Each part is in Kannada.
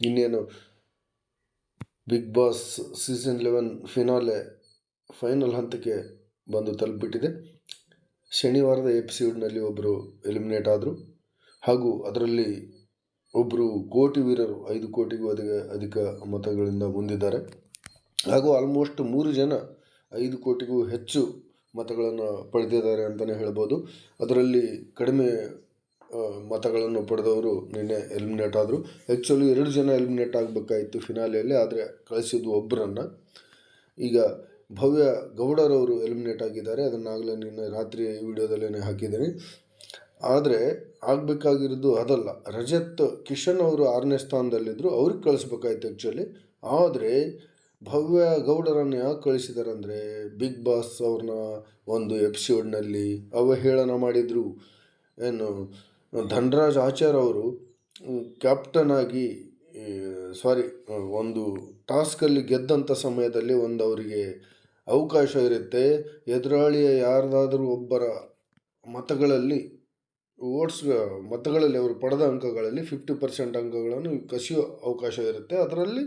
ಇನ್ನೇನು Bigg Boss season eleven finale final ಹಂತಕ್ಕೆ ಬಂದು ತಲುಪಿಬಿಟ್ಟಿದೆ. ಶನಿವಾರದ ಎಪಿಸೋಡ್ನಲ್ಲಿ ಒಬ್ಬರು ಎಲಿಮಿನೇಟ್ ಆದರು. ಹಾಗೂ ಅದರಲ್ಲಿ ಒಬ್ಬರು ಕೋಟಿ ವೀರರು ಐದು ಕೋಟಿಗೂ ಅಧಿಕ ಅಧಿಕ ಮತಗಳಿಂದ ಮುಂದಿದ್ದಾರೆ ಹಾಗೂ ಆಲ್ಮೋಸ್ಟ್ ಮೂರು ಜನ ಐದು ಕೋಟಿಗೂ ಹೆಚ್ಚು ಮತಗಳನ್ನು ಪಡೆದಿದ್ದಾರೆ ಅಂತಲೇ ಹೇಳ್ಬೋದು. ಅದರಲ್ಲಿ ಕಡಿಮೆ ಮತಗಳನ್ನು ಪಡೆದವರು ನಿನ್ನೆ ಎಲಿಮಿನೇಟ್ ಆದರು. ಆ್ಯಕ್ಚುಲಿ ಎರಡು ಜನ ಎಲಿಮಿನೇಟ್ ಆಗಬೇಕಾಯಿತು ಫಿನಾಲೆಯಲ್ಲಿ ಆದರೆ ಕಳಿಸಿದ್ದು ಒಬ್ಬರನ್ನು ಈಗ ಭವ್ಯ ಗೌಡರವರು ಎಲಿಮಿನೇಟ್ ಆಗಿದ್ದಾರೆ. ಅದನ್ನಾಗಲೇ ನಿನ್ನೆ ರಾತ್ರಿ ವಿಡಿಯೋದಲ್ಲೇ ಹಾಕಿದ್ದೀನಿ. ಆದರೆ ಆಗಬೇಕಾಗಿರೋದು ಅದಲ್ಲ. ರಜತ್ ಕಿಶನ್ ಅವರು ಆರನೇ ಸ್ಥಾನದಲ್ಲಿದ್ದರು ಅವ್ರಿಗೆ ಕಳಿಸ್ಬೇಕಾಯ್ತು ಆ್ಯಕ್ಚುಲಿ ಆದರೆ ಭವ್ಯ ಗೌಡರನ್ನು ಯಾಕೆ ಕಳಿಸಿದ್ದಾರೆ ಅಂದರೆ ಬಿಗ್ ಬಾಸ್ ಅವ್ರನ್ನ ಒಂದು ಎಪಿಸೋಡ್ನಲ್ಲಿ ಅವಹೇಳನ ಮಾಡಿದರು. ಏನು ಧನರಾಜ್ ಆಚಾರ್ ಅವರು ಕ್ಯಾಪ್ಟನ್ ಆಗಿ ಸಾರಿ ಒಂದು ಟಾಸ್ಕಲ್ಲಿ ಗೆದ್ದಂಥ ಸಮಯದಲ್ಲಿ ಒಂದು ಅವರಿಗೆ ಅವಕಾಶ ಇರುತ್ತೆ. ಎದುರಾಳಿಯ ಯಾರದಾದರೂ ಒಬ್ಬರ ಮತಗಳಲ್ಲಿ ಓಟ್ಸ್ ಮತಗಳಲ್ಲಿ ಅವರು ಪಡೆದ ಅಂಕಗಳಲ್ಲಿ ಫಿಫ್ಟಿ ಪರ್ಸೆಂಟ್ ಅಂಕಗಳನ್ನು ಕಸಿಯೋ ಅವಕಾಶ ಇರುತ್ತೆ. ಅದರಲ್ಲಿ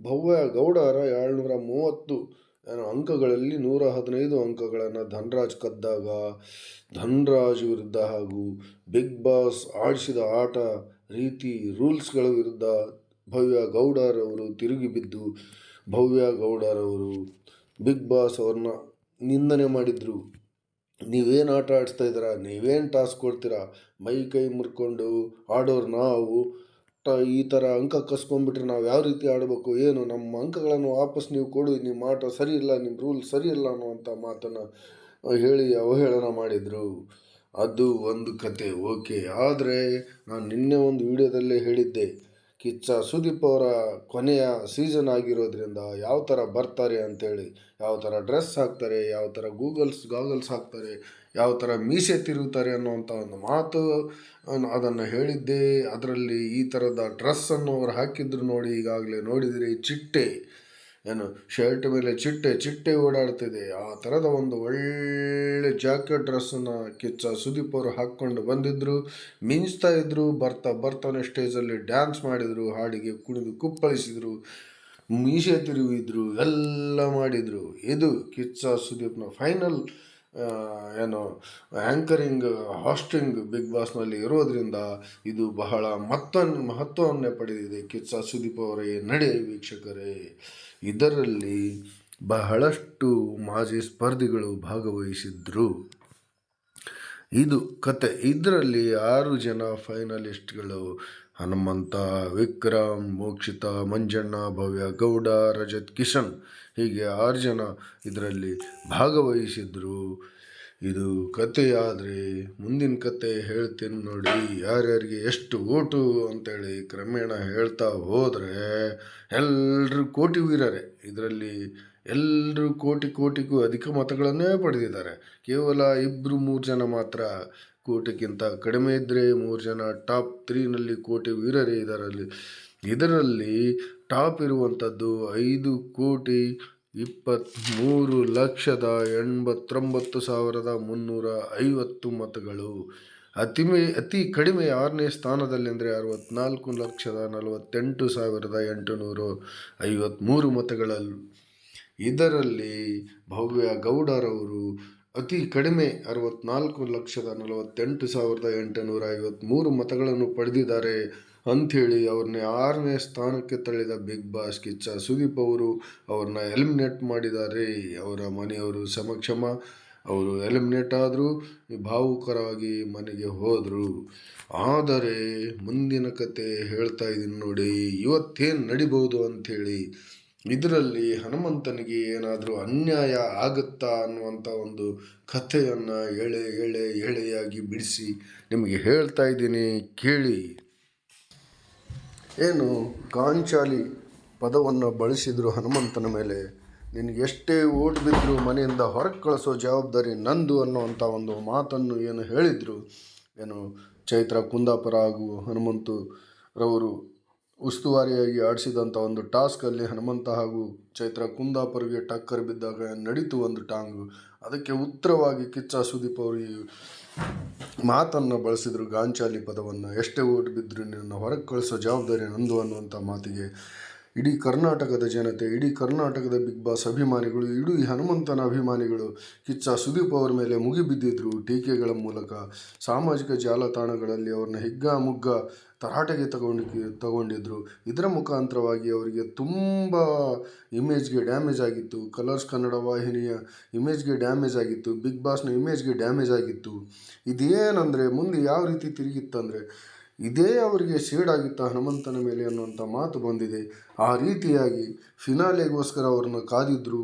ಭವ್ಯ ಗೌಡರ ಏಳ್ನೂರ ಮೂವತ್ತು ಏನೋ ಅಂಕಗಳಲ್ಲಿ ನೂರ ಹದಿನೈದು ಅಂಕಗಳನ್ನು ಧನರಾಜ್ ಕದ್ದಾಗ, ಧನ್ರಾಜ್ ವಿರುದ್ಧ ಹಾಗೂ ಬಿಗ್ ಬಾಸ್ ಆಡಿಸಿದ ಆಟ ರೀತಿ ರೂಲ್ಸ್ಗಳ ವಿರುದ್ಧ ಭವ್ಯ ಗೌಡರವರು ತಿರುಗಿ ಬಿದ್ದು, ಭವ್ಯ ಗೌಡರವರು ಬಿಗ್ ಬಾಸ್ ಅವ್ರನ್ನ ನಿಂದನೆ ಮಾಡಿದರು. ನೀವೇನು ಆಟ ಆಡಿಸ್ತಾ ಇದ್ದೀರಾ? ನೀವೇನು ಟಾಸ್ಕ್ ಕೊಡ್ತೀರಾ? ಮೈ ಕೈ ಮುರ್ಕೊಂಡು ಆಡೋರು ನಾವು ಈ ಥರ ಅಂಕ ಕಸ್ಕೊಂಡ್ಬಿಟ್ರೆ ನಾವು ಯಾವ ರೀತಿ ಆಡಬೇಕು, ಏನು, ನಮ್ಮ ಅಂಕಗಳನ್ನು ವಾಪಸ್ ನೀವು ಕೊಡಿ, ನಿಮ್ಮ ಆಟ ಸರಿ ಇಲ್ಲ, ನಿಮ್ಮ ರೂಲ್ ಸರಿ ಇಲ್ಲ ಅನ್ನುವಂಥ ಮಾತನ್ನು ಹೇಳಿ ಅವಹೇಳನ ಮಾಡಿದರು. ಅದು ಒಂದು ಕತೆ, ಓಕೆ. ಆದರೆ ನಾನು ನಿನ್ನೆ ಒಂದು ವಿಡಿಯೋದಲ್ಲೇ ಹೇಳಿದ್ದೆ. ಕಿಚ್ಚ ಸುದೀಪ್ ಅವರ ಕೊನೆಯ ಸೀಸನ್ ಆಗಿರೋದ್ರಿಂದ ಯಾವ ಥರ ಬರ್ತಾರೆ ಅಂತೇಳಿ, ಯಾವ ಥರ ಡ್ರೆಸ್ ಹಾಕ್ತಾರೆ, ಯಾವ ಥರ ಗೂಗಲ್ಸ್ ಗಾಗಲ್ಸ್ ಹಾಕ್ತಾರೆ, ಯಾವ ಥರ ಮೀಸೆ ತಿರುಗುತ್ತಾರೆ ಅನ್ನುವಂಥ ಒಂದು ಮಾತು ಅದನ್ನು ಹೇಳಿದ್ದೆ. ಅದರಲ್ಲಿ ಈ ಥರದ ಡ್ರೆಸ್ಸನ್ನು ಅವ್ರು ಹಾಕಿದ್ರು ನೋಡಿ, ಈಗಾಗಲೇ ನೋಡಿದಿರಿ, ಚಿಟ್ಟೆ. ಏನು ಶರ್ಟ್ ಮೇಲೆ ಚಿಟ್ಟೆ ಚಿಟ್ಟೆ ಓಡಾಡ್ತಿದೆ. ಆ ಥರದ ಒಂದು ಒಳ್ಳೆ ಜಾಕೆಟ್ ಡ್ರೆಸ್ಸನ್ನು ಕಿಚ್ಚ ಸುದೀಪ್ ಅವರು ಹಾಕ್ಕೊಂಡು ಬಂದಿದ್ದರು ಮಿಂಚ್ತಾ ಇದ್ದರು ಬರ್ತಾ ಬರ್ತಾನೆ ಸ್ಟೇಜಲ್ಲಿ ಡ್ಯಾನ್ಸ್ ಮಾಡಿದರು, ಹಾಡಿಗೆ ಕುಣಿದು ಕುಪ್ಪಳಿಸಿದರು, ಮೀಸೆ ತಿರುವಿದ್ರು, ಎಲ್ಲ ಮಾಡಿದರು. ಇದು ಕಿಚ್ಚ ಸುದೀಪ್ನ ಫೈನಲ್ ಏನು ಆ್ಯಂಕರಿಂಗ್ ಹಾಸ್ಟಿಂಗ್ ಬಿಗ್ ಬಾಸ್ನಲ್ಲಿ ಇರೋದರಿಂದ ಇದು ಬಹಳ ಮತ್ತೊಂದು ಮಹತ್ವವನ್ನೇ ಪಡೆದಿದೆ. ಕಿಚ್ಚ ಸುದೀಪ್ ಅವರೇ, ನಡೆ ವೀಕ್ಷಕರೇ. ಇದರಲ್ಲಿ ಬಹಳಷ್ಟು ಮಾಜಿ ಸ್ಪರ್ಧಿಗಳು ಭಾಗವಹಿಸಿದ್ರು. ಇದು ಕತೆ. ಇದರಲ್ಲಿ ಆರು ಜನ ಫೈನಲಿಸ್ಟ್ಗಳು ಹನುಮಂತ, ವಿಕ್ರಮ್, ಮೋಕ್ಷಿತ, ಮಂಜಣ್ಣ, ಭವ್ಯ ಗೌಡ, ರಜತ್ ಕಿಶನ್. ಹೀಗೆ ಆರು ಜನ ಇದರಲ್ಲಿ ಭಾಗವಹಿಸಿದ್ರು. ಇದು ಕಥೆಯಾದರೆ ಮುಂದಿನ ಕತೆ ಹೇಳ್ತೀನಿ ನೋಡಿ. ಯಾರ್ಯಾರಿಗೆ ಎಷ್ಟು ಓಟು ಅಂತೇಳಿ ಕ್ರಮೇಣ ಹೇಳ್ತಾ ಹೋದರೆ ಎಲ್ಲರೂ ಕೋಟಿ ವೀರರೇ. ಇದರಲ್ಲಿ ಎಲ್ಲರೂ ಕೋಟಿ ಕೋಟಿಗೂ ಅಧಿಕ ಮತಗಳನ್ನೇ ಪಡೆದಿದ್ದಾರೆ. ಕೇವಲ ಇಬ್ಬರು ಮೂರು ಜನ ಮಾತ್ರ. ಕೋಟಿಗಿಂತ ಕಡಿಮೆ ಇದ್ದರೆ ಮೂರು ಜನ ಟಾಪ್ ತ್ರೀನಲ್ಲಿ ಕೋಟಿ ವೀರರೇ ಇದರಲ್ಲಿ. ಇದರಲ್ಲಿ ಟಾಪ್ ಇರುವಂಥದ್ದು ಐದು ಕೋಟಿ ಇಪ್ಪತ್ತ್ಮೂರು ಲಕ್ಷದ ಎಂಬತ್ತೊಂಬತ್ತು ಸಾವಿರದ ಮುನ್ನೂರ ಐವತ್ತು ಮತಗಳು. ಅತಿಮೆ, ಅತಿ ಕಡಿಮೆ ಆರನೇ ಸ್ಥಾನದಲ್ಲೆಂದರೆ ಅರವತ್ತ್ನಾಲ್ಕು ಲಕ್ಷದ ನಲವತ್ತೆಂಟು ಸಾವಿರದ ಎಂಟುನೂರು ಐವತ್ತ್ಮೂರು ಮತಗಳಲ್ಲಿ ಇದರಲ್ಲಿ ಭವ್ಯ ಗೌಡರವರು ಅತಿ ಕಡಿಮೆ ಅರವತ್ತ್ನಾಲ್ಕು ಲಕ್ಷದ ನಲವತ್ತೆಂಟು ಸಾವಿರದ ಎಂಟುನೂರ ಐವತ್ತ್ಮೂರು ಮತಗಳನ್ನು ಪಡೆದಿದ್ದಾರೆ. ಅಂಥೇಳಿ ಅವ್ರನ್ನ ಆರನೇ ಸ್ಥಾನಕ್ಕೆ ತಳ್ಳಿದ ಬಿಗ್ ಬಾಸ್ ಕಿಚ್ಚ ಸುದೀಪ್ ಅವರು ಅವ್ರನ್ನ ಎಲಿಮಿನೇಟ್ ಮಾಡಿದ್ದಾರೆ. ಅವರ ಮನೆಯವರು ಸಮಕ್ಷಮ. ಅವರು ಎಲಿಮಿನೇಟ್ ಆದರೂ ಭಾವುಕರಾಗಿ ಮನೆಗೆ ಹೋದರು. ಆದರೆ ಮುಂದಿನ ಕತೆ ಹೇಳ್ತಾ ಇದ್ದೀನಿ ನೋಡಿ, ಇವತ್ತೇನು ನಡಿಬೋದು ಅಂಥೇಳಿ. ಇದರಲ್ಲಿ ಹನುಮಂತನಿಗೆ ಏನಾದರೂ ಅನ್ಯಾಯ ಆಗುತ್ತಾ ಅನ್ನುವಂಥ ಒಂದು ಕಥೆಯನ್ನು ಎಳೆ ಎಳೆ ಎಳೆಯಾಗಿ ಬಿಡಿಸಿ ನಿಮಗೆ ಹೇಳ್ತಾ ಇದ್ದೀನಿ. ಕೇಳಿ. ಏನು ಕಾಂಚಾಲಿ ಪದವನ್ನು ಬಳಸಿದ್ರು ಹನುಮಂತನ ಮೇಲೆ? ನಿನಗೆ ಎಷ್ಟೇ ಓಟ್ ಬಿದ್ದರೂ ಮನೆಯಿಂದ ಹೊರಗೆ ಕಳಿಸೋ ಜವಾಬ್ದಾರಿ ನಂದು ಅನ್ನುವಂಥ ಒಂದು ಮಾತನ್ನು ಏನು ಹೇಳಿದರು? ಏನು ಚೈತ್ರ ಕುಂದಾಪುರ ಹಾಗೂ ಹನುಮಂತರವರು ಉಸ್ತುವಾರಿಯಾಗಿ ಆಡಿಸಿದಂಥ ಒಂದು ಟಾಸ್ಕಲ್ಲಿ ಹನುಮಂತ ಹಾಗೂ ಚೈತ್ರ ಕುಂದಾಪುರಿಗೆ ಟಕ್ಕರ್ ಬಿದ್ದಾಗ ನಡೀತು ಒಂದು ಟಾಂಗು. ಅದಕ್ಕೆ ಉತ್ತರವಾಗಿ ಕಿಚ್ಚ ಸುದೀಪ್ ಅವರು ಈ ಮಾತನ್ನು ಬಳಸಿದರು. ಗಾಂಚಾಲಿ ಪದವನ್ನು ಎಷ್ಟೇ ಓಟ್ ಬಿದ್ದರೂ ನಿನ್ನ ಹೊರಗೆ ಕಳಿಸೋ ಜವಾಬ್ದಾರಿ ನಂದು ಅನ್ನುವಂಥ ಮಾತಿಗೆ ಇಡೀ ಕರ್ನಾಟಕದ ಜನತೆ, ಇಡೀ ಕರ್ನಾಟಕದ ಬಿಗ್ ಬಾಸ್ ಅಭಿಮಾನಿಗಳು, ಇಡೀ ಹನುಮಂತನ ಅಭಿಮಾನಿಗಳು ಕಿಚ್ಚ ಸುದೀಪ್ ಅವರ ಮೇಲೆ ಮುಗಿಬಿದ್ದಿದ್ರು. ಟೀಕೆಗಳ ಮೂಲಕ ಸಾಮಾಜಿಕ ಜಾಲತಾಣಗಳಲ್ಲಿ ಅವ್ರನ್ನ ಹಿಗ್ಗಾಮುಗ್ಗ ತರಾಟೆಗೆ ತಗೊಂಡು, ತಗೊಂಡಿದ್ರು. ಇದರ ಮುಖಾಂತರವಾಗಿ ಅವರಿಗೆ ತುಂಬ ಇಮೇಜ್ಗೆ ಡ್ಯಾಮೇಜ್ ಆಗಿತ್ತು. ಕಲರ್ಸ್ ಕನ್ನಡ ವಾಹಿನಿಯ ಇಮೇಜ್ಗೆ ಡ್ಯಾಮೇಜ್ ಆಗಿತ್ತು. ಬಿಗ್ ಬಾಸ್ನ ಇಮೇಜ್ಗೆ ಡ್ಯಾಮೇಜ್ ಆಗಿತ್ತು. ಇದೇನಂದರೆ ಮುಂದೆ ಯಾವ ರೀತಿ ತಿರುಗಿತ್ತಂದರೆ, ಇದೇ ಅವರಿಗೆ ಶೇಡ್ ಆಗಿತ್ತ ಹನುಮಂತನ ಮೇಲೆ ಅನ್ನುವಂಥ ಮಾತು ಬಂದಿದೆ. ಆ ರೀತಿಯಾಗಿ ಫಿನಾಲೆಗೋಸ್ಕರ ಅವ್ರನ್ನ ಕಾದಿದ್ರು.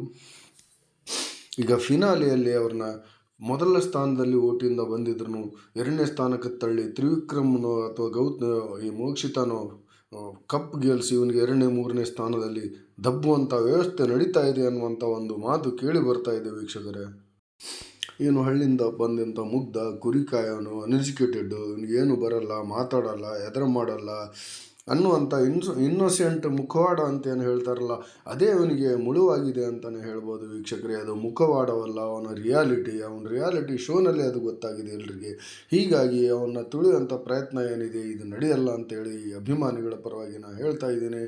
ಈಗ ಫಿನಾಲೆಯಲ್ಲಿ ಅವ್ರನ್ನ ಮೊದಲ ಸ್ಥಾನದಲ್ಲಿ ಓಟಿಂದ ಬಂದಿದ್ರು ಎರಡನೇ ಸ್ಥಾನಕ್ಕೆ ತಳ್ಳಿ ತ್ರಿವಿಕ್ರಮ್ನೋ ಅಥವಾ ಗೌತ್, ಈ ಮೋಕ್ಷಿತನೋ ಕಪ್ ಗೆಲ್ಸಿ ಇವನಿಗೆ ಎರಡನೇ, ಮೂರನೇ ಸ್ಥಾನದಲ್ಲಿ ದಬ್ಬುವಂಥ ವ್ಯವಸ್ಥೆ ನಡೀತಾ ಇದೆ ಅನ್ನುವಂಥ ಒಂದು ಮಾತು ಕೇಳಿ ಬರ್ತಾ ಇದೆ ವೀಕ್ಷಕರೇ. ಏನು ಹಳ್ಳಿಯಿಂದ ಬಂದಂಥ ಮುಗ್ಧ ಕುರಿಕಾಯವನು ಅನ್ಎಜುಕೇಟೆಡ್ ಏನು ಬರಲ್ಲ, ಮಾತಾಡಲ್ಲ ಎದರ ಮಾಡಲ್ಲ ಅನ್ನುವಂಥ ಇನ್ಸು, ಇನ್ನೊಸೆಂಟ್ ಮುಖವಾಡ ಅಂತ ಏನು ಹೇಳ್ತಾರಲ್ಲ, ಅದೇ ಅವನಿಗೆ ಮುಳುವಾಗಿದೆ ಅಂತಲೇ ಹೇಳ್ಬೋದು ವೀಕ್ಷಕರೇ. ಅದು ಮುಖವಾಡವಲ್ಲ, ಅವನ ರಿಯಾಲಿಟಿ ಅವನ ರಿಯಾಲಿಟಿ ಶೋನಲ್ಲಿ ಅದು ಗೊತ್ತಾಗಿದೆ ಎಲ್ರಿಗೆ. ಹೀಗಾಗಿ ಅವನ್ನ ತುಳಿಯುವಂಥ ಪ್ರಯತ್ನ ಏನಿದೆ, ಇದು ನಡೆಯಲ್ಲ ಅಂತೇಳಿ ಅಭಿಮಾನಿಗಳ ಪರವಾಗಿ ನಾನು ಹೇಳ್ತಾ ಇದ್ದೀನಿ.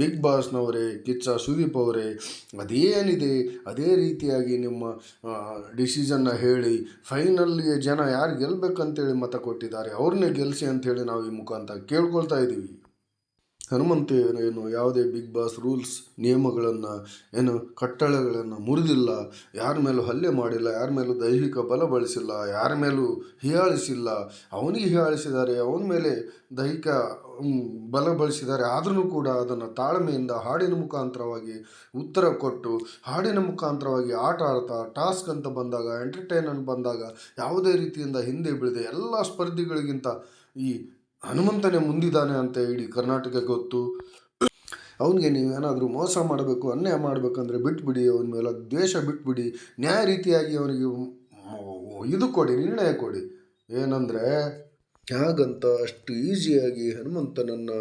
ಬಿಗ್ ಬಾಸ್ನವರೇ, ಕಿಚ್ಚ ಸುದೀಪ್ ಅವರೇ, ಅದೇನಿದೆ, ಅದೇ ರೀತಿಯಾಗಿ ನಿಮ್ಮ ಡಿಸಿಷನ್ನ ಹೇಳಿ ಫೈನಲ್ಗೆ ಜನ ಯಾರು ಗೆಲ್ಲಬೇಕಂತೇಳಿ ಮತ ಕೊಟ್ಟಿದ್ದಾರೆ, ಅವ್ರನ್ನೇ ಗೆಲ್ಲಿಸಿ ಅಂಥೇಳಿ ನಾವು ಈ ಮುಖಾಂತರ ಕೇಳ್ಕೊಳ್ತಾ ಇದ್ದೀವಿ. ಹನುಮಂತ ಏನು ಯಾವುದೇ ಬಿಗ್ ಬಾಸ್ ರೂಲ್ಸ್, ನಿಯಮಗಳನ್ನು, ಏನು ಕಟ್ಟಳೆಗಳನ್ನು ಮುರಿದಿಲ್ಲ, ಯಾರ ಮೇಲೂ ಹಲ್ಲೆ ಮಾಡಿಲ್ಲ, ಯಾರ ಮೇಲೂ ದೈಹಿಕ ಬಲ ಬಳಸಿಲ್ಲ, ಯಾರ ಮೇಲೂ ಹೀಯಾಳಿಸಿಲ್ಲ, ಅವನಿಗೆ ಹೀಯಾಳಿಸಿದ್ದಾರೆ, ಅವನ ಮೇಲೆ ದೈಹಿಕ ಬಲ ಬಳಸಿದ್ದಾರೆ, ಆದರೂ ಕೂಡ ಅದನ್ನು ತಾಳ್ಮೆಯಿಂದ ಹಾಡಿನ ಮುಖಾಂತರವಾಗಿ ಉತ್ತರ ಕೊಟ್ಟು, ಹಾಡಿನ ಮುಖಾಂತರವಾಗಿ ಆಟ ಆಡ್ತಾ, ಟಾಸ್ಕ್ ಅಂತ ಬಂದಾಗ ಎಂಟರ್ಟೈನ್ಮೆಂಟ್ ಬಂದಾಗ, ಯಾವುದೇ ರೀತಿಯಿಂದ ಹಿಂದೆ ಬೀಳದೆ, ಎಲ್ಲ ಸ್ಪರ್ಧಿಗಳಿಗಿಂತ ಈ ಹನುಮಂತನೇ ಮುಂದಿದ್ದಾನೆ ಅಂತ ಇಡೀ ಕರ್ನಾಟಕ ಗೊತ್ತು. ಅವನಿಗೆ ನೀವೇನಾದರೂ ಮೋಸ ಮಾಡಬೇಕು, ಅನ್ಯಾಯ ಮಾಡಬೇಕಂದ್ರೆ ಬಿಟ್ಬಿಡಿ, ಅವನ ಮೇಲೆ ದ್ವೇಷ ಬಿಟ್ಬಿಡಿ. ನ್ಯಾಯ ರೀತಿಯಾಗಿ ಅವನಿಗೆ ಇದು ಕೊಡಿ, ನಿರ್ಣಯ ಕೊಡಿ. ಏನಂದರೆ ಹಾಗಂತ ಅಷ್ಟು ಈಸಿಯಾಗಿ ಹನುಮಂತನನ್ನು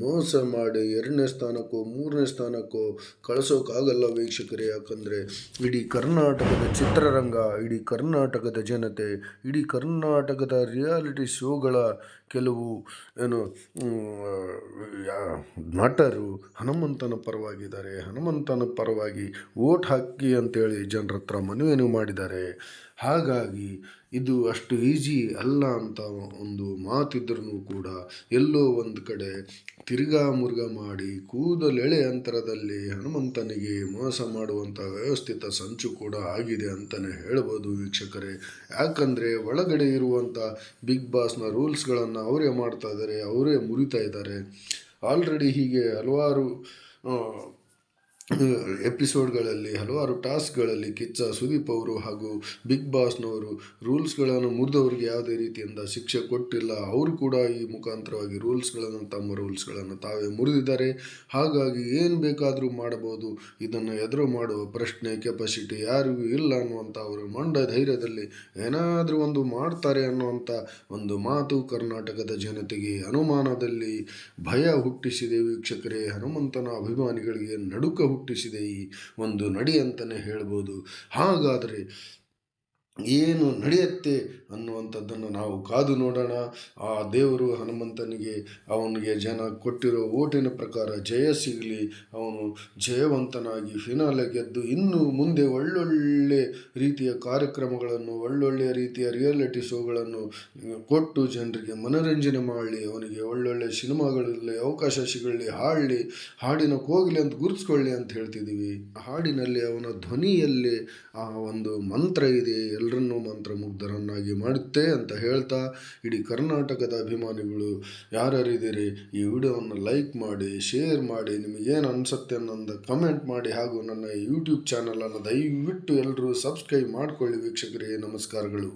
ಮೋಸ ಮಾಡಿ ಎರಡನೇ ಸ್ಥಾನಕ್ಕೋ, ಮೂರನೇ ಸ್ಥಾನಕ್ಕೋ ಕಳಿಸೋಕ್ಕಾಗಲ್ಲ ವೀಕ್ಷಕರೇ. ಯಾಕಂದರೆ ಇಡೀ ಕರ್ನಾಟಕದ ಚಿತ್ರರಂಗ, ಇಡೀ ಕರ್ನಾಟಕದ ಜನತೆ, ಇಡೀ ಕರ್ನಾಟಕದ ರಿಯಾಲಿಟಿ ಶೋಗಳ ಕೆಲವು, ಏನು ನಟರು ಹನುಮಂತನ ಪರವಾಗಿದ್ದಾರೆ. ಹನುಮಂತನ ಪರವಾಗಿ ಓಟ್ ಹಾಕಿ ಅಂತೇಳಿ ಜನರ ಹತ್ರ ಮನವಿಯನ್ನು ಮಾಡಿದ್ದಾರೆ. ಹಾಗಾಗಿ ಇದು ಅಷ್ಟು ಈಜಿ ಅಲ್ಲ ಅಂತ ಒಂದು ಮಾತಿದ್ರೂ ಕೂಡ ಎಲ್ಲೋ ಒಂದು ಕಡೆ ತಿರುಗಾ ಮುರುಗ ಮಾಡಿ ಕೂದಲೆಳೆ ಅಂತರದಲ್ಲಿ ಹನುಮಂತನಿಗೆ ಮೋಸ ಮಾಡುವಂಥ ವ್ಯವಸ್ಥಿತ ಸಂಚು ಕೂಡ ಆಗಿದೆ ಅಂತಲೇ ಹೇಳ್ಬೋದು ವೀಕ್ಷಕರೇ. ಯಾಕಂದರೆ ಒಳಗಡೆ ಇರುವಂಥ ಬಿಗ್ ಬಾಸ್ನ ರೂಲ್ಸ್ಗಳನ್ನು ಅವರೇ ಮಾಡ್ತಾ ಇದ್ದಾರೆ ಅವರೇ ಮುರಿತಾ ಇದ್ದಾರೆ ಆಲ್ರೆಡಿ ಹೀಗೆ ಹಲವಾರು ಎಪಿಸೋಡ್ಗಳಲ್ಲಿ ಹಲವಾರು ಟಾಸ್ಕ್ಗಳಲ್ಲಿ ಕಿಚ್ಚ, ಸುದೀಪ್ ಅವರು ಹಾಗೂ ಬಿಗ್ ಬಾಸ್ನವರು ರೂಲ್ಸ್ಗಳನ್ನು ಮುರಿದವರಿಗೆ ಯಾವುದೇ ರೀತಿಯಿಂದ ಶಿಕ್ಷೆ ಕೊಟ್ಟಿಲ್ಲ. ಅವರು ಕೂಡ ಈ ಮುಖಾಂತರವಾಗಿ ರೂಲ್ಸ್ಗಳನ್ನು ತಮ್ಮ ರೂಲ್ಸ್ಗಳನ್ನು ತಾವೇ ಮುರಿದಿದ್ದಾರೆ. ಹಾಗಾಗಿ ಏನು ಬೇಕಾದರೂ ಮಾಡಬಹುದು. ಇದನ್ನು ಎದುರು ಮಾಡುವ ಪ್ರಶ್ನೆ ಕೆಪಾಸಿಟಿ ಯಾರಿಗೂ ಇಲ್ಲ ಅನ್ನುವಂಥ ಅವರು ಮಂಡ ಧೈರ್ಯದಲ್ಲಿ ಏನಾದರೂ ಒಂದು ಮಾಡ್ತಾರೆ ಅನ್ನುವಂಥ ಒಂದು ಮಾತು ಕರ್ನಾಟಕದ ಜನತೆಗೆ ಅನುಮಾನದಲ್ಲಿ ಭಯ ಹುಟ್ಟಿಸಿದೆ. ವೀಕ್ಷಕರೇ, ಹನುಮಂತನ ಅಭಿಮಾನಿಗಳಿಗೆ ನಡುಕ ಹುಟ್ಟಿಸಿದೆ ಈ ಒಂದು ನಡಿ ಅಂತಲೇ ಹೇಳ್ಬೋದು. ಹಾಗಾದರೆ ಏನು ನಡೆಯುತ್ತೆ ಅನ್ನುವಂಥದ್ದನ್ನು ನಾವು ಕಾದು ನೋಡೋಣ. ಆ ದೇವರು ಹನುಮಂತನಿಗೆ ಅವನಿಗೆ ಜನ ಕೊಟ್ಟಿರೋ ಓಟಿನ ಪ್ರಕಾರ ಜಯ ಸಿಗಲಿ. ಅವನು ಜಯವಂತನಾಗಿ ಫಿನಾಲೆ ಗೆದ್ದು ಇನ್ನೂ ಮುಂದೆ ಒಳ್ಳೊಳ್ಳೆ ರೀತಿಯ ಕಾರ್ಯಕ್ರಮಗಳನ್ನು ಒಳ್ಳೊಳ್ಳೆಯ ರೀತಿಯ ರಿಯಾಲಿಟಿ ಶೋಗಳನ್ನು ಕೊಟ್ಟು ಜನರಿಗೆ ಮನರಂಜನೆ ಮಾಡಲಿ. ಅವನಿಗೆ ಒಳ್ಳೊಳ್ಳೆ ಸಿನಿಮಾಗಳಲ್ಲಿ ಅವಕಾಶ ಸಿಗಲಿ. ಹಾಡಲಿ. ಹಾಡಿನ ಕೋಗಿಲೆ ಅಂತ ಗುರುತಿಸ್ಕೊಳ್ಳಿ ಅಂತ ಹೇಳ್ತಿದ್ದೀವಿ. ಹಾಡಿನಲ್ಲಿ ಅವನ ಧ್ವನಿಯಲ್ಲಿ ಆ ಒಂದು ಮಂತ್ರ ಇದೆ ಎಲ್ಲರನ್ನೂ ಮಂತ್ರಮುಗ್ಧರನ್ನಾಗಿ ಮಾಡುತ್ತೆ ಅಂತ ಹೇಳ್ತಾ ಇಡೀ ಕರ್ನಾಟಕದ ಅಭಿಮಾನಿಗಳು ಯಾರ್ಯಾರಿದ್ದೀರಿ, ಈ ವಿಡಿಯೋವನ್ನು ಲೈಕ್ ಮಾಡಿ, ಶೇರ್ ಮಾಡಿ ನಿಮಗೇನು ಅನಿಸುತ್ತೆ ಅನ್ನೋದು ಕಮೆಂಟ್ ಮಾಡಿ ಹಾಗೂ ನನ್ನ ಯೂಟ್ಯೂಬ್ ಚಾನಲನ್ನು ದಯವಿಟ್ಟು ಎಲ್ಲರೂ ಸಬ್ಸ್ಕ್ರೈಬ್ ಮಾಡಿಕೊಳ್ಳಿ ವೀಕ್ಷಕರೇ. ನಮಸ್ಕಾರಗಳು.